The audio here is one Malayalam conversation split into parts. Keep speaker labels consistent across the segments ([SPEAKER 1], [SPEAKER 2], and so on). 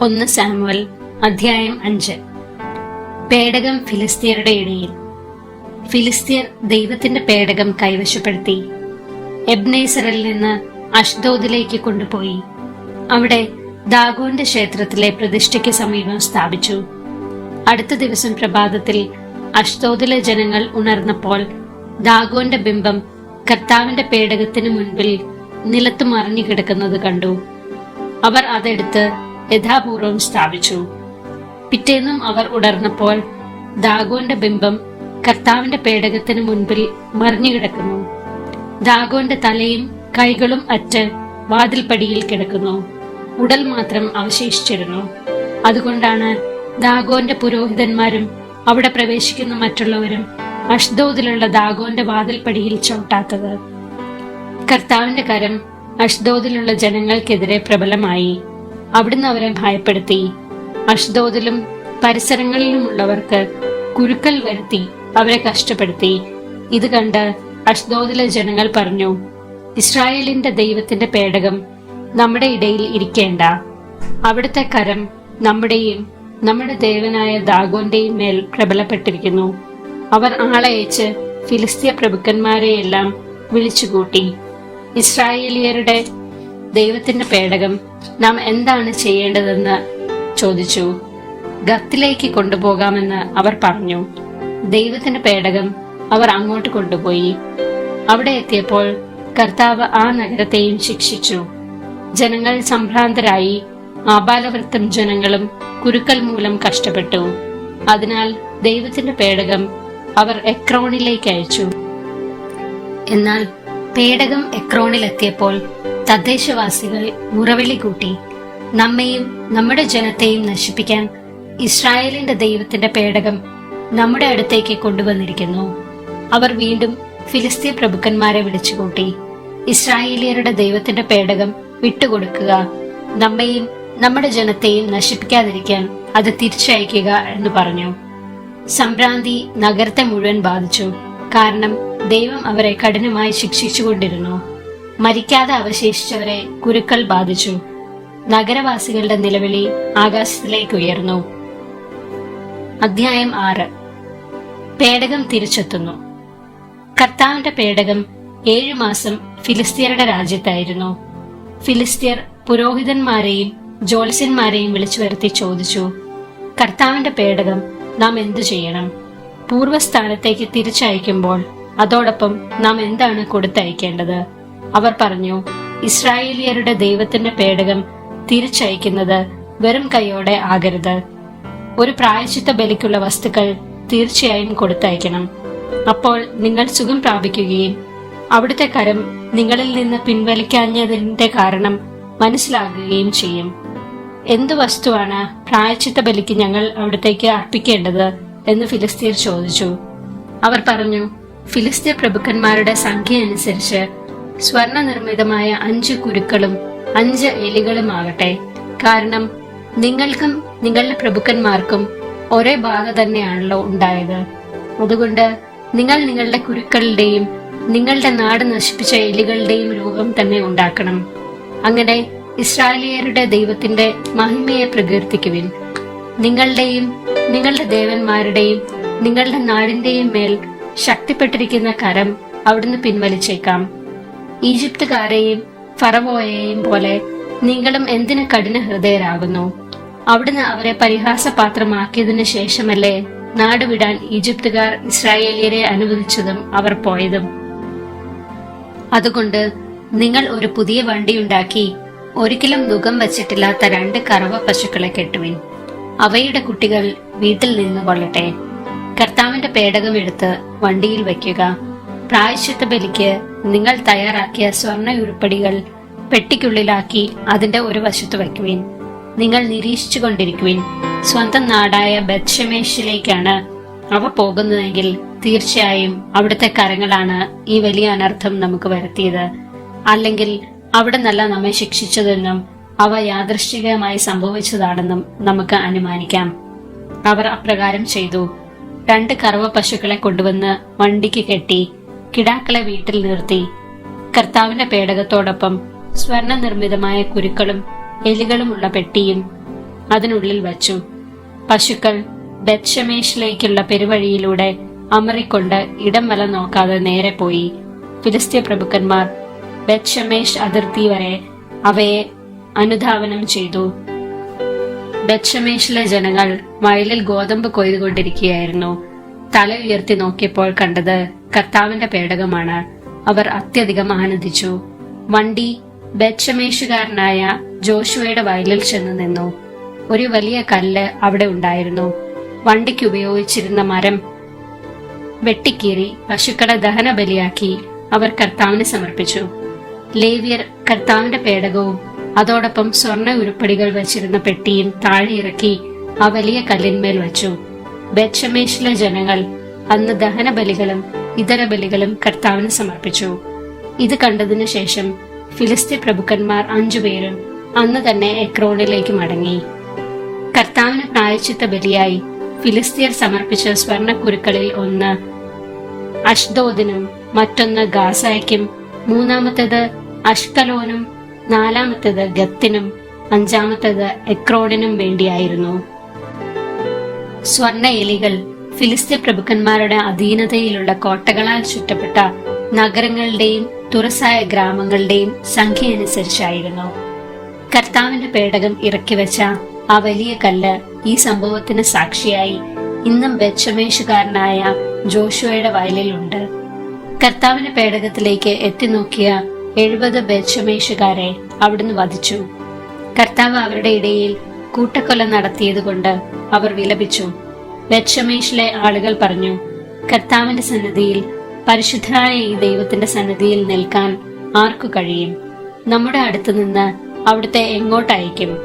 [SPEAKER 1] ഒന്ന് സാമുവൽ അധ്യായം അഞ്ച്. പേടകം ഫിലിസ്തീനയുടെ ഇടയിൽ. ഫിലിസ്തീർ ദൈവത്തിന്റെ പേടകം കൈവശപ്പെടുത്തി എബ്നേസറിൽ നിന്ന് അഷ്ദോദിലേക്ക് കൊണ്ടുപോയി. അവിടെ ദാഗോന്റെ ക്ഷേത്രത്തിലെ പ്രതിഷ്ഠയ്ക്ക് സമീപം സ്ഥാപിച്ചു. അടുത്ത ദിവസം പ്രഭാതത്തിൽ അഷ്ദോദിലെ ജനങ്ങൾ ഉണർന്നപ്പോൾ ദാഗോന്റെ ബിംബം കർത്താവിന്റെ പേടകത്തിന് മുൻപിൽ നിലത്ത് മറിഞ്ഞു കിടക്കുന്നത് കണ്ടു. അവർ അതെടുത്ത് യഥാപൂർവം സ്ഥാപിച്ചു. പിറ്റേന്നും അവർ ഉണർന്നപ്പോൾ ദാഗോന്റെ ബിംബം കർത്താവിന്റെ പേടകത്തിന് മുൻപിൽ മറിഞ്ഞുകിടക്കുന്നു. ദാഗോന്റെ തലയും കൈകളും അറ്റ് വാതിൽപ്പടിയിൽ കിടക്കുന്നു. ഉടൽ മാത്രം അവശേഷിച്ചിരുന്നു. അതുകൊണ്ടാണ് ദാഗോന്റെ പുരോഹിതന്മാരും അവിടെ പ്രവേശിക്കുന്ന മറ്റുള്ളവരും അഷ്ദോദിലുള്ള ദാഗോന്റെ വാതിൽപ്പടിയിൽ ചവിട്ടാത്തത്. കർത്താവിന്റെ കരം അഷ്ദോദിലുള്ള ജനങ്ങൾക്കെതിരെ പ്രബലമായി. അവിടുന്ന് അവരെ ഭയപ്പെടുത്തി. അഷ്ദോദിലും പരിസരങ്ങളിലുമുള്ളവർക്ക് കുരുക്കൽ വരുത്തി അവരെ കഷ്ടപ്പെടുത്തി. ഇത് കണ്ട് അഷ്ദോദിലെ ജനങ്ങൾ പറഞ്ഞു ഇസ്രായേലിന്റെ ദൈവത്തിന്റെ പേടകം നമ്മുടെ ഇടയിൽ ഇരിക്കേണ്ട. അവിടുത്തെ കരം നമ്മുടെയും നമ്മുടെ ദേവനായ ദാഗോന്റെയും മേൽ പ്രബലപ്പെട്ടിരിക്കുന്നു. അവർ ആളയച്ച് ഫിലിസ്തീയ പ്രഭുക്കന്മാരെയെല്ലാം വിളിച്ചുകൂട്ടി. ഇസ്രായേലിയരുടെ ദൈവത്തിന്റെ പേടകം നാം എന്താണ് ചെയ്യേണ്ടതെന്ന് ചോദിച്ചു. ഗത്തിലേക്ക് കൊണ്ടുപോകാമെന്ന് അവർ പറഞ്ഞു. ദൈവത്തിന്റെ പേടകം അവർ അങ്ങോട്ട് കൊണ്ടുപോയി. അവിടെ എത്തിയപ്പോൾ കർത്താവ് ആ നഗരത്തെയും ശിക്ഷിച്ചു. ജനങ്ങൾ സംഭ്രാന്തരായി ആബാലവൃത്തം ജനങ്ങളും കുരുക്കൽ മൂലം കഷ്ടപ്പെട്ടു. അതിനാൽ ദൈവത്തിന്റെ പേടകം അവർ എക്രോണിലേക്ക് അയച്ചു. എന്നാൽ പേടകം എക്രോണിലെത്തിയപ്പോൾ തദ്ദേശവാസികൾ മുറവിളി കൂട്ടി നമ്മെയും നമ്മുടെ ജനത്തെയും നശിപ്പിക്കാൻ ഇസ്രായേലിന്റെ ദൈവത്തിന്റെ പേടകം നമ്മുടെ അടുത്തേക്ക് കൊണ്ടുവന്നിരിക്കുന്നു. അവർ വീണ്ടും ഫിലിസ്തീൻ പ്രഭുക്കന്മാരെ വിളിച്ചുകൂട്ടി ഇസ്രായേലിയരുടെ ദൈവത്തിന്റെ പേടകം വിട്ടുകൊടുക്കുക. നമ്മെയും നമ്മുടെ ജനത്തെയും നശിപ്പിക്കാതിരിക്കാൻ അത് തിരിച്ചയക്കുക എന്ന് പറഞ്ഞു. സംഭ്രാന്തി നഗരത്തെ മുഴുവൻ ബാധിച്ചു. കാരണം ദൈവം അവരെ കഠിനമായി ശിക്ഷിച്ചുകൊണ്ടിരുന്നു. മരിക്കാതെ അവശേഷിച്ചവരെ കുരുക്കൾ ബാധിച്ചു. നഗരവാസികളുടെ നിലവിളി ആകാശത്തിലേക്ക് ഉയർന്നു. അധ്യായം ആറ്. പേടകം തിരിച്ചെത്തുന്നു. കർത്താവിന്റെ പേടകം ഏഴു മാസം ഫിലിസ്തീനയുടെ രാജ്യത്തായിരുന്നു. ഫിലിസ്തീർ പുരോഹിതന്മാരെയും ജ്യോത്സ്യന്മാരെയും വിളിച്ചു വരുത്തി ചോദിച്ചു കർത്താവിന്റെ പേടകം നാം എന്തു ചെയ്യണം? പൂർവസ്ഥാനത്തേക്ക് തിരിച്ചയക്കുമ്പോൾ അതോടൊപ്പം നാം എന്താണ് കൊടുത്തയക്കേണ്ടത്? അവർ പറഞ്ഞു ഇസ്രായേലിയരുടെ ദൈവത്തിന്റെ പേടകം തിരിച്ചയക്കുന്നത് വെറും കൈയോടെ ആകരുത്. ഒരു പ്രായശിത്ത ബലിക്കുള്ള വസ്തുക്കൾ തീർച്ചയായും കൊടുത്തയക്കണം. അപ്പോൾ നിങ്ങൾ സുഖം പ്രാപിക്കുകയും അവിടുത്തെ കരം നിങ്ങളിൽ നിന്ന് പിൻവലിക്കാഞ്ഞതിന്റെ കാരണം മനസ്സിലാകുകയും ചെയ്യും. എന്തു വസ്തുവാണ് പ്രായച്ചിത്ത ബലിക്ക് ഞങ്ങൾ അവിടത്തേക്ക് അർപ്പിക്കേണ്ടത്? എന്ന് ഫിലിസ്തീർ ചോദിച്ചു. അവർ പറഞ്ഞു ഫിലിസ്തീർ പ്രഭുക്കന്മാരുടെ സംഖ്യ അനുസരിച്ച് സ്വർണ നിർമ്മിതമായ അഞ്ച് കുരുക്കളും അഞ്ച് എലികളുമാകട്ടെ. കാരണം നിങ്ങൾക്കും നിങ്ങളുടെ പ്രഭുക്കന്മാർക്കും ഒരേ ബാധ തന്നെയാണല്ലോ ഉണ്ടായത്. അതുകൊണ്ട് നിങ്ങൾ നിങ്ങളുടെ കുരുക്കളുടെയും നിങ്ങളുടെ നാട് നശിപ്പിച്ച എലികളുടെയും രൂപം തന്നെ ഉണ്ടാക്കണം. അങ്ങനെ ഇസ്രായേലിയരുടെ ദൈവത്തിന്റെ മഹിമയെ പ്രകീർത്തിക്കുവിൻ. നിങ്ങളുടെയും നിങ്ങളുടെ ദേവന്മാരുടെയും നിങ്ങളുടെ നാടിന്റെയും മേൽ ശക്തിപ്പെട്ടിരിക്കുന്ന കരം അവിടുന്ന് പിൻവലിച്ചേക്കാം. ഈജിപ്തുകാരെയും ഫറവോയെയും പോലെ നിങ്ങളും എന്തിന് കഠിന ഹൃദയരാകുന്നു? അവിടുന്ന് അവരെ പരിഹാസപാത്രമാക്കിയതിനു ശേഷമല്ലേ നാടുവിടാൻ ഈജിപ്തുകാർ ഇസ്രായേലിയരെ അനുവദിച്ചതും അവർ പോയതും? അതുകൊണ്ട് നിങ്ങൾ ഒരു പുതിയ വണ്ടിയുണ്ടാക്കി ഒരിക്കലും മുഖം വച്ചിട്ടില്ലാത്ത രണ്ട് കറവ പശുക്കളെ കെട്ടുവിൻ. അവയുടെ കുട്ടികൾ വീട്ടിൽ നിന്ന് കൊള്ളട്ടെ. കർത്താവിന്റെ പേടകം എടുത്ത് വണ്ടിയിൽ വയ്ക്കുക. പ്രായശ്ചിത്ത ബലിക്ക് നിങ്ങൾ തയ്യാറാക്കിയ സ്വർണ ഉരുപ്പടികൾ പെട്ടിക്കുള്ളിലാക്കി അതിന്റെ ഒരു വശത്ത് വയ്ക്കുവിൻ. നിങ്ങൾ നിരീക്ഷിച്ചു കൊണ്ടിരിക്കുവിൻ സ്വന്തം നാടായ ബത്ഷമേഷിലേക്കാണ് അവ പോകുന്നതെങ്കിൽ തീർച്ചയായും അവിടുത്തെ കരങ്ങളാണ് ഈ വലിയ അനർത്ഥം നമുക്ക് വരുത്തിയത്. അല്ലെങ്കിൽ അവിടെ നല്ല നമ്മെ ശിക്ഷിച്ചതെന്നും അവ യാദൃശ്ചികമായി സംഭവിച്ചതാണെന്നും നമുക്ക് അനുമാനിക്കാം. അവർ അപ്രകാരം ചെയ്തു. രണ്ട് കറവ പശുക്കളെ കൊണ്ടുവന്ന് വണ്ടിക്ക് കെട്ടി കിടാക്കളെ വീട്ടിൽ നിർത്തി. കർത്താവിന്റെ പേടകത്തോടൊപ്പം സ്വർണ നിർമ്മിതമായ കുരുക്കളും എലികളുമുള്ള പെട്ടിയും അതിനുള്ളിൽ വച്ചു. പശുക്കൾ ബത്ഷമേഷിലേക്കുള്ള പെരുവഴിയിലൂടെ അമറിക്കൊണ്ട് ഇടം വല നോക്കാതെ നേരെ പോയി. ഫിലിസ്തീയ പ്രഭുക്കന്മാർ ബത്ഷമേഷ് അതിർത്തി വരെ അവയെ അനുധാവനം ചെയ്തു. ബത്ഷമേഷിലെ ജനങ്ങൾ വയലിൽ ഗോതമ്പ് കൊയ്തുകൊണ്ടിരിക്കുകയായിരുന്നു. തല ഉയർത്തി നോക്കിയപ്പോൾ കണ്ടത് കർത്താവിന്റെ പേടകമാണ്. അവർ അത്യധികം ആനന്ദിച്ചു. വണ്ടി ബെച്ചമേശുകാരനായ ജോഷുവയുടെ വയലിൽ ചെന്ന് നിന്നു. ഒരു വലിയ കല്ല് അവിടെ ഉണ്ടായിരുന്നു. വണ്ടിക്ക് ഉപയോഗിച്ചിരുന്ന മരം വെട്ടിക്കീറി പശുക്കളെ ദഹന ബലിയാക്കി അവർ കർത്താവിന് സമർപ്പിച്ചു. ലേവ്യർ കർത്താവിന്റെ പേടകവും അതോടൊപ്പം സ്വർണ ഉരുപ്പടികൾ വച്ചിരുന്ന പെട്ടിയും താഴെ ഇറക്കി ആ വലിയ കല്ലിന്മേൽ വച്ചു. ബെച്ചമേശിലെ ജനങ്ങൾ അന്ന് ദഹന ബലികളും ഇതര ബലികളും കർത്താവിന് സമർപ്പിച്ചു. ഇത് കണ്ടതിനു ശേഷം ഫിലിസ്തീൻ പ്രഭുക്കന്മാർ അഞ്ചുപേരും അന്ന് തന്നെ എക്രോണിലേക്ക് മടങ്ങി. കർത്താവിന് പ്രായച്ചിത്ത ബലിയായി ഫിലിസ്തീർ സമർപ്പിച്ച സ്വർണക്കുരുക്കളിൽ ഒന്ന് അഷ്ദോദിനും മറ്റൊന്ന് ഗാസായ്ക്കും മൂന്നാമത്തേത് അഷ്കലോനും നാലാമത്തേത് ഗത്തിനും അഞ്ചാമത്തേത് എക്രോണിനും വേണ്ടിയായിരുന്നു. സ്വർണ എലികൾ ഫിലിസ്തീൻ പ്രഭുക്കന്മാരുടെ അധീനതയിലുള്ള കോട്ടകളാൽ ചുറ്റപ്പെട്ട നഗരങ്ങളുടെയും തുറസായ ഗ്രാമങ്ങളുടെയും സംഖ്യ അനുസരിച്ചായിരുന്നു. കർത്താവിന്റെ പേടകം ഇറക്കി വെച്ച ആ വലിയ കല്ല് ഈ സംഭവത്തിന് സാക്ഷിയായി ഇന്നും ബെച്ചമേഷുകാരനായ ജോഷുവയുടെ വയലിലുണ്ട് കർത്താവിന്റെ പേടകത്തിലേക്ക് എത്തി നോക്കിയ എഴുപത് ബെച്ചമേഷുകാരെ അവിടുന്ന് വധിച്ചു. കർത്താവ് അവരുടെ ഇടയിൽ കൂട്ടക്കൊല നടത്തിയതുകൊണ്ട് അവർ വിലപിച്ചു. ബെച്ചമേഷിലെ ആളുകൾ പറഞ്ഞു കർത്താവിന്റെ സന്നദ്ധിയിൽ പരിശുദ്ധനായ ഈ ദൈവത്തിന്റെ സന്നദ്ധിയിൽ നിൽക്കാൻ ആർക്കു കഴിയും? നമ്മുടെ അടുത്ത് നിന്ന് അവിടുത്തെ എങ്ങോട്ടയക്കും?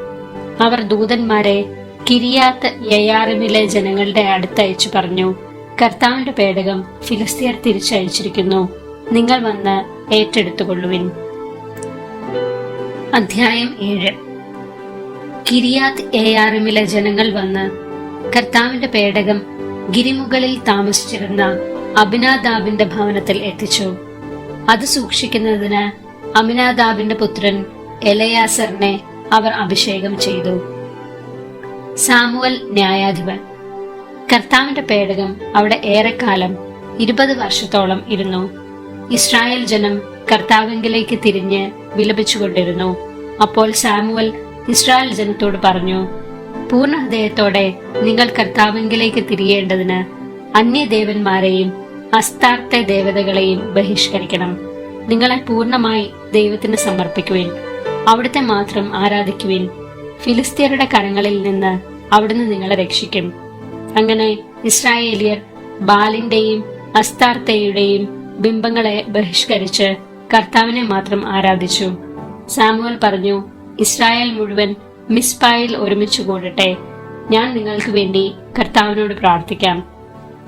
[SPEAKER 1] അവർ ദൂതന്മാരെ കിരിയാത്ത് യയാറിമിലെ ജനങ്ങളുടെ അടുത്തയച്ചു പറഞ്ഞു കർത്താവിന്റെ പേടകം ഫിലിസ്തീർ തിരിച്ചയച്ചിരിക്കുന്നു. നിങ്ങൾ വന്ന് ഏറ്റെടുത്തുകൊള്ളുവിൻ. അധ്യായം ഏഴ്. കിരിയാത്ത് എയാറിമിലെ ജനങ്ങൾ വന്ന് കർത്താവിന്റെ പേടകം ഗിരിമുകളിൽ താമസിച്ചിരുന്ന അഭിനാദാബിന്റെ ഭവനത്തിൽ എത്തിച്ചു. അത് സൂക്ഷിക്കുന്നതിന് അമിനാദാബിന്റെ പുത്രൻ എലയാസറിനെ അവർ അഭിഷേകം ചെയ്തു. സാമുവൽ ന്യായാധിപൻ. കർത്താവിന്റെ പേടകം അവിടെ ഏറെക്കാലം ഇരുപത് വർഷത്തോളം ഇരുന്നു. ഇസ്രായേൽ ജനം കർത്താവിങ്കിലേക്ക് തിരിഞ്ഞ് വിലപിച്ചുകൊണ്ടിരുന്നു. അപ്പോൾ സാമുവൽ ഇസ്രായേൽ ജനത്തോട് പറഞ്ഞു പൂർണ ഹൃദയത്തോടെ നിങ്ങൾ കർത്താവിങ്കിലേക്ക് തിരിയേണ്ടതിന് അന്യദേവന്മാരെയും അസ്താർത്ഥ ദേവതകളെയും ബഹിഷ്കരിക്കണം. നിങ്ങളെ പൂർണമായി ദൈവത്തിന് സമർപ്പിക്കുവിൻ. അവിടുത്തെ മാത്രം ആരാധിക്കുവിൻ. ഫിലിസ്തീനയുടെ കരങ്ങളിൽ നിന്ന് അവിടുന്ന് നിങ്ങളെ രക്ഷിക്കും. അങ്ങനെ ഇസ്രായേലിയർ ബാലിന്റെയും അസ്താർത്ഥയുടെയും ബിംബങ്ങളെ ബഹിഷ്കരിച്ച് കർത്താവിനെ മാത്രം ആരാധിച്ചു. സാമുവൽ പറഞ്ഞു ഇസ്രായേൽ മുഴുവൻ മിസ്പായിൽ ഒരുമിച്ച് കൂടട്ടെ. ഞാൻ നിങ്ങൾക്ക് വേണ്ടി കർത്താവിനോട് പ്രാർത്ഥിക്കാം.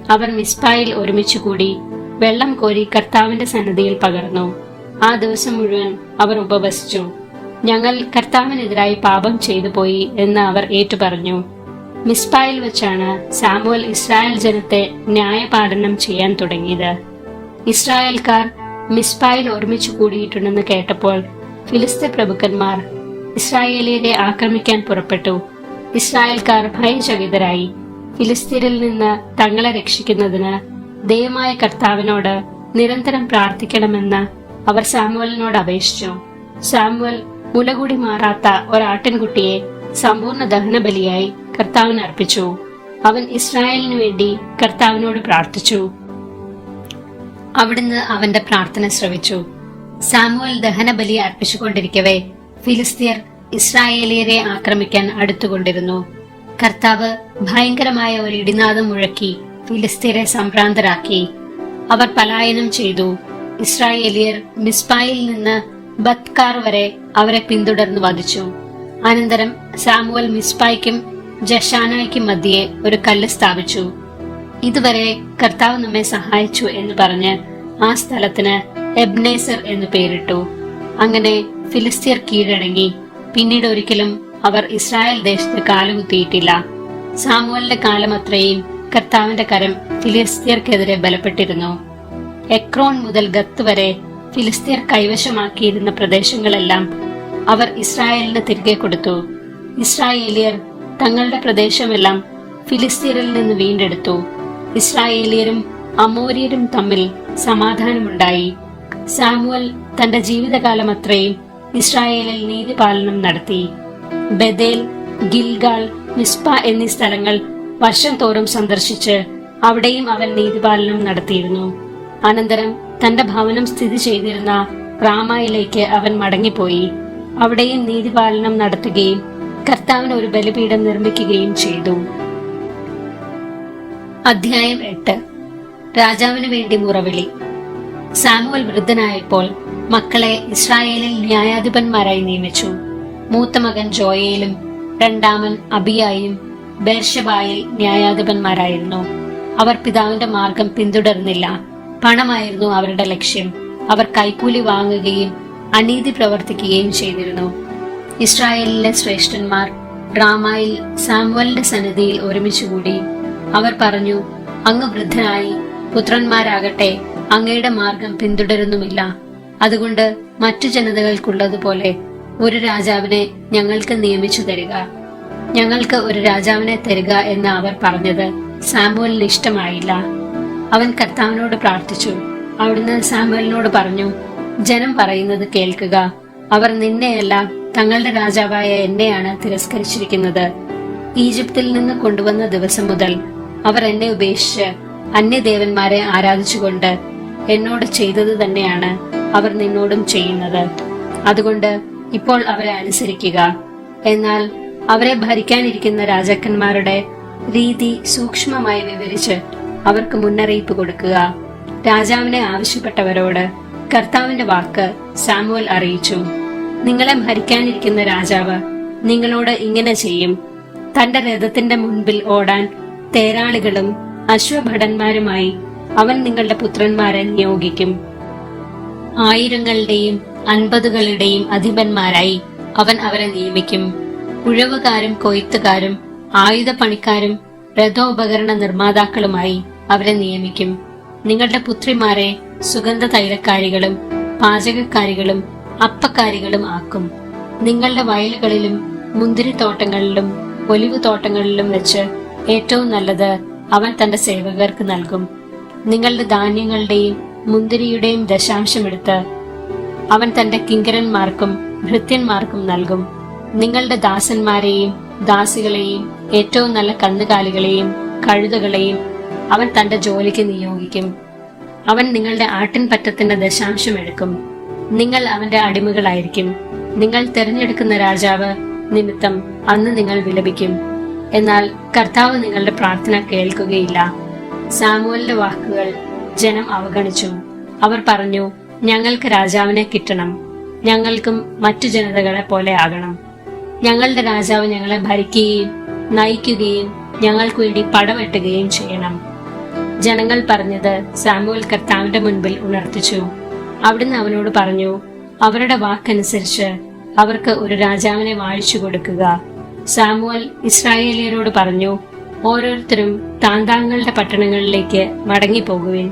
[SPEAKER 1] അവർ മിസ്പായിൽ ഒരുമിച്ച് കൂടി വെള്ളം കോരി കർത്താവിന്റെ സന്നദ്ധിയിൽ പകർന്നു. ആ ദിവസം മുഴുവൻ അവർ ഉപവസിച്ചു. ഞങ്ങൾ കർത്താവിനെതിരായി പാപം ചെയ്തു പോയി എന്ന് അവർ ഏറ്റുപറഞ്ഞു. മിസ്പായിൽ വെച്ചാണ് സാമുവൽ ഇസ്രായേൽ ജനത്തെ ന്യായപാലനം ചെയ്യാൻ തുടങ്ങിയത്. ഇസ്രായേൽക്കാർ മിസ്പായിൽ ഒരുമിച്ച് കൂടിയിട്ടുണ്ടെന്ന് കേട്ടപ്പോൾ ഫിലിസ്തീൻ പ്രഭുക്കന്മാർ ഇസ്രായേലിയരെ ആക്രമിക്കാൻ പുറപ്പെട്ടു. ഇസ്രായേൽക്കാർ ഭയചകിതരായി. ഫിലിസ്തീനിൽ നിന്ന് തങ്ങളെ രക്ഷിക്കുന്നതിന് ദയമായ കർത്താവിനോട് നിരന്തരം പ്രാർത്ഥിക്കണമെന്ന് അവർ സാമുവലിനോട് അപേക്ഷിച്ചു. സാമുവൽ മുലകൂടി മാറാത്ത ഒരാട്ടിൻകുട്ടിയെ സമ്പൂർണ ദഹനബലിയായി കർത്താവിന് അർപ്പിച്ചു. അവൻ ഇസ്രായേലിനു വേണ്ടി കർത്താവിനോട് പ്രാർത്ഥിച്ചു. അവിടുന്ന് അവന്റെ പ്രാർത്ഥന ശ്രവിച്ചു. സാമുവൽ ദഹനബലി അർപ്പിച്ചുകൊണ്ടിരിക്കവേ ഫിലിസ്തീർ ഇസ്രായേലിയരെ ആക്രമിക്കാൻ അടുത്തുകൊണ്ടിരുന്നു. കർത്താവ് ഭയങ്കരമായ ഒരു ഇടിനാദം മുഴക്കി ഫിലിസ്തീരെ സംഭ്രാന്തരാക്കി. അവർ പലായനം ചെയ്തു. ഇസ്രായേലിയർ മിസ്പായിൽ നിന്ന് ബത്കാർ വരെ അവരെ പിന്തുടർന്ന് വധിച്ചു. അനന്തരം സാമുവൽ മിസ്പായ്ക്കും ജഷാനായ്ക്കും മധ്യേ ഒരു കല്ല് സ്ഥാപിച്ചു. ഇതുവരെ കർത്താവ് നമ്മെ സഹായിച്ചു എന്ന് പറഞ്ഞ് ആ സ്ഥലത്തിന് എബ്നേസർ എന്ന് പേരിട്ടു. അങ്ങനെ ഫിലിസ്തീർ കീഴടങ്ങി. പിന്നീട് ഒരിക്കലും അവർ ഇസ്രായേൽ ദേശത്ത് കാലുകുത്തിയിട്ടില്ല. സാമുവലിന്റെ കാലം അത്രയും കർത്താവിന്റെ കരം ഫിലിസ്തീർക്കെതിരെ ബലപ്പെട്ടിരുന്നു. എക്രോൺ മുതൽ ഗത്ത് വരെ ഫിലിസ്തീർ കൈവശമാക്കിയിരുന്ന പ്രദേശങ്ങളെല്ലാം അവർ ഇസ്രായേലിന് തിരികെ കൊടുത്തു. ഇസ്രായേലിയർ തങ്ങളുടെ പ്രദേശമെല്ലാം ഫിലിസ്തീനിൽ നിന്ന് വീണ്ടെടുത്തു. ഇസ്രായേലിയരും അമോരിയരും തമ്മിൽ സമാധാനമുണ്ടായി. സാമുവൽ തന്റെ ജീവിതകാലം അത്രയും ഇസ്രായേലിൽ നീതിപാലനം നടത്തി. ബദേൽ ഗിൽഗാൾ മിസ്പ എന്നീ സ്ഥലങ്ങൾ വർഷം തോറും സന്ദർശിച്ച് അവിടെയും അവൻ നീതിപാലനം നടത്തിയിരുന്നു. അനന്തരം തന്റെ ഭവനം സ്ഥിതി ചെയ്തിരുന്ന റാമായിലേക്ക് അവൻ മടങ്ങിപ്പോയി. അവിടെയും നീതിപാലനം നടത്തുകയും കർത്താവിന് ഒരു ബലിപീഠം നിർമ്മിക്കുകയും ചെയ്തു. അധ്യായം എട്ട്. രാജാവിന് വേണ്ടി മുറവിളി. സാമുവൽ വൃദ്ധനായപ്പോൾ മക്കളെ ഇസ്രായേലിൽ ന്യായാധിപന്മാരായി നിയമിച്ചു. മൂത്ത മകൻ ജോയയിലും രണ്ടാമൻ അബിയായും ബേർഷബായിൽ ന്യായാധിപന്മാരായിരുന്നു. അവർ പിതാവിന്റെ മാർഗം പിന്തുടർന്നില്ല. പണമായിരുന്നു അവരുടെ ലക്ഷ്യം. അവർ കൈക്കൂലി വാങ്ങുകയും അനീതി പ്രവർത്തിക്കുകയും ചെയ്തിരുന്നു. ഇസ്രായേലിലെ ശ്രേഷ്ഠന്മാർ ഡ്രാമയിൽ സാമുവലിന്റെ സന്നിധിയിൽ ഒരുമിച്ചുകൂടി. അവർ പറഞ്ഞു അങ്ങ് വൃദ്ധനായി പുത്രന്മാരാകട്ടെ അങ്ങയുടെ മാർഗം പിന്തുടരുന്നുമില്ല. അതുകൊണ്ട് മറ്റു ജനതകൾക്കുള്ളതുപോലെ ഒരു രാജാവിനെ ഞങ്ങൾക്ക് നിയമിച്ചു തരിക. ഞങ്ങൾക്ക് ഒരു രാജാവിനെ തരിക എന്ന് അവർ പറഞ്ഞത് സാമുവലിന് ഇഷ്ടമായില്ല. അവൻ കർത്താവിനോട് പ്രാർത്ഥിച്ചു. അവിടുന്ന് സാമുവലിനോട് പറഞ്ഞു ജനം പറയുന്നത് കേൾക്കുക. അവർ നിന്നെയല്ല തങ്ങളുടെ രാജാവായ എന്നെയാണ് തിരസ്കരിച്ചിരിക്കുന്നത്. ഈജിപ്തിൽ നിന്ന് കൊണ്ടുവന്ന ദിവസം മുതൽ അവർ എന്നെ ഉപേക്ഷിച്ച് അന്യദേവന്മാരെ ആരാധിച്ചുകൊണ്ട് എന്നോട് ചെയ്തത് തന്നെയാണ് അവർ നിന്നോടും ചെയ്യുന്നത്. അതുകൊണ്ട് ഇപ്പോൾ അവരെ അനുസരിക്കുക. എന്നാൽ അവരെ ഭരിക്കാനിരിക്കുന്ന രാജാക്കന്മാരുടെ രീതി സൂക്ഷ്മമായി വിവരിച്ച് അവർക്ക് മുന്നറിയിപ്പ് കൊടുക്കുക. രാജാവിനെ ആവശ്യപ്പെട്ടവരോട് കർത്താവിന്റെ വാക്ക് സാമുവൽ അറിയിച്ചു. നിങ്ങളെ ഭരിക്കാനിരിക്കുന്ന രാജാവ് നിങ്ങളോട് ഇങ്ങനെ ചെയ്യും. തന്റെ രഥത്തിന്റെ മുൻപിൽ ഓടാൻ തേരാളികളും അശ്വഭടന്മാരുമായി അവൻ നിങ്ങളുടെ പുത്രന്മാരെ നിയോഗിക്കും. ആയിരങ്ങളുടെയും അൻപതുകളുടെയും അധിപന്മാരായി അവൻ അവരെ നിയമിക്കും. ഉഴവുകാരും കൊയ്ത്തുകാരും ആയുധപ്പണിക്കാരും രഥോപകരണ നിർമ്മാതാക്കളുമായി അവരെ നിയമിക്കും. നിങ്ങളുടെ പുത്രിമാരെ സുഗന്ധ തൈലക്കാരികളും പാചകക്കാരികളും അപ്പക്കാരികളും ആക്കും. നിങ്ങളുടെ വയലുകളിലും മുന്തിരിത്തോട്ടങ്ങളിലും ഒലിവ് തോട്ടങ്ങളിലും വെച്ച് ഏറ്റവും നല്ലത് അവൻ തന്റെ സേവകർക്ക് നൽകും. നിങ്ങളുടെ ധാന്യങ്ങളുടെയും മുന്തിരിയുടെയും ദശാംശം ദശാംശമെടുത്ത് അവൻ തന്റെ കിങ്കരന്മാർക്കും ഭൃത്യന്മാർക്കും നൽകും. നിങ്ങളുടെ ദാസന്മാരെയും ദാസികളെയും ഏറ്റവും നല്ല കന്നുകാലികളെയും കഴുതകളെയും അവൻ തന്റെ ജോലിക്ക് നിയോഗിക്കും. അവൻ നിങ്ങളുടെ ആട്ടിൻപറ്റത്തിന്റെ ദശാംശം എടുക്കും. നിങ്ങൾ അവന്റെ അടിമകളായിരിക്കും. നിങ്ങൾ തിരഞ്ഞെടുക്കുന്ന രാജാവ് നിമിത്തം അന്ന് നിങ്ങൾ വിലപിക്കും. എന്നാൽ കർത്താവ് നിങ്ങളുടെ പ്രാർത്ഥന കേൾക്കുകയില്ല. സാമുവലിന്റെ വാക്കുകൾ ജനം അവഗണിച്ചു. അവർ പറഞ്ഞു ഞങ്ങൾക്ക് രാജാവിനെ കിട്ടണം. ഞങ്ങൾക്കും മറ്റു ജനതകളെ പോലെ ആകണം. ഞങ്ങളുടെ രാജാവ് ഞങ്ങളെ ഭരിക്കുകയും നയിക്കുകയും ഞങ്ങൾക്ക് വേണ്ടി പടവെട്ടുകയും ചെയ്യണം. ജനങ്ങൾ പറഞ്ഞത് സാമുവൽ കർത്താവിന്റെ മുൻപിൽ ഉണർത്തിച്ചു. അവിടുന്ന് അവനോട് പറഞ്ഞു അവരുടെ വാക്കനുസരിച്ച് അവർക്ക് ഒരു രാജാവിനെ വാഴിച്ചു കൊടുക്കുക. സാമുവൽ ഇസ്രായേലിയരോട് പറഞ്ഞു ഓരോരുത്തരും താന്താങ്ങളുടെ പട്ടണങ്ങളിലേക്ക് മടങ്ങിപ്പോകുവിൻ.